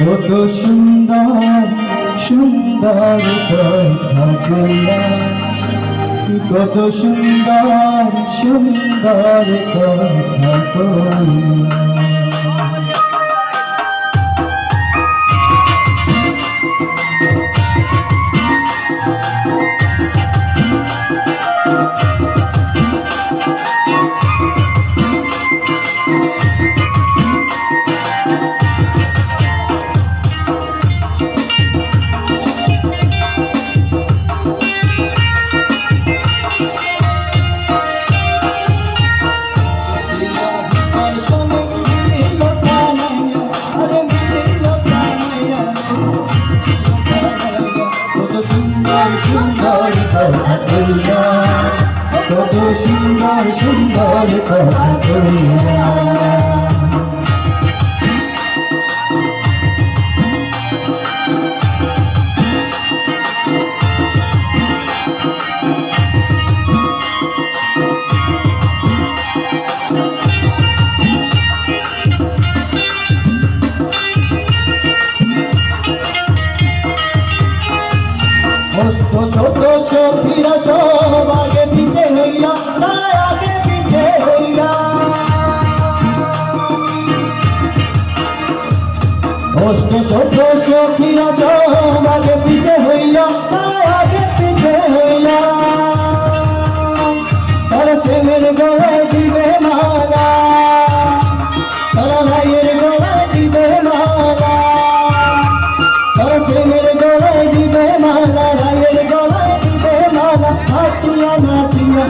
কত সুন্দর সুন্দর কথা কত সুন্দর সুন্দর কথা সুন্দর কথা কইয়া কত সুন্দর সুন্দর কথা কইয়া অষ্ট শত সখীরা সব আগে পিছে হইয়া তার আগে পিছে হইয়া। অষ্ট শত সখীরা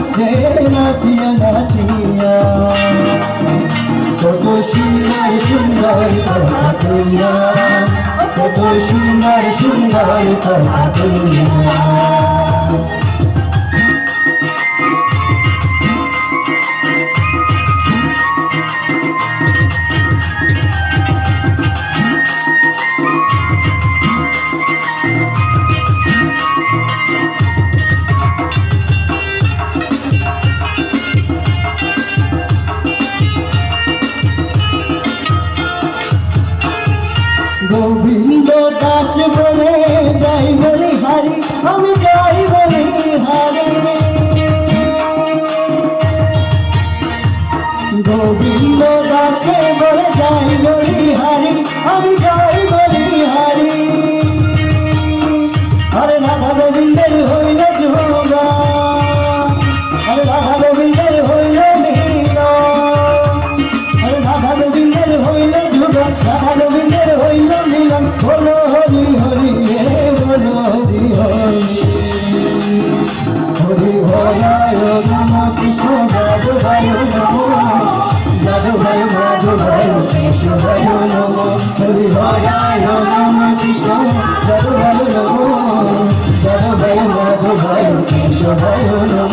হে নাচিয়া নাচিয়া কত সুন্দর সুন্দর কথা কইয়া কত সুন্দর গোবিন্দ দাস বলে যাই বলি হারি, আমি যাই বলি হারি। গোবিন্দ দাসে বলে যাই বলি হারি, আমি যাই বলি হারি। আরে ভালো নমো জাদু ভালো মাধু ভালো কৃষ্ণ ভালো নমো হরি হরায় নম কৃষ্ণ জাদু ভালো নমো জাদু ভালো মাধু ভালো কৃষ্ণ ভালো নমো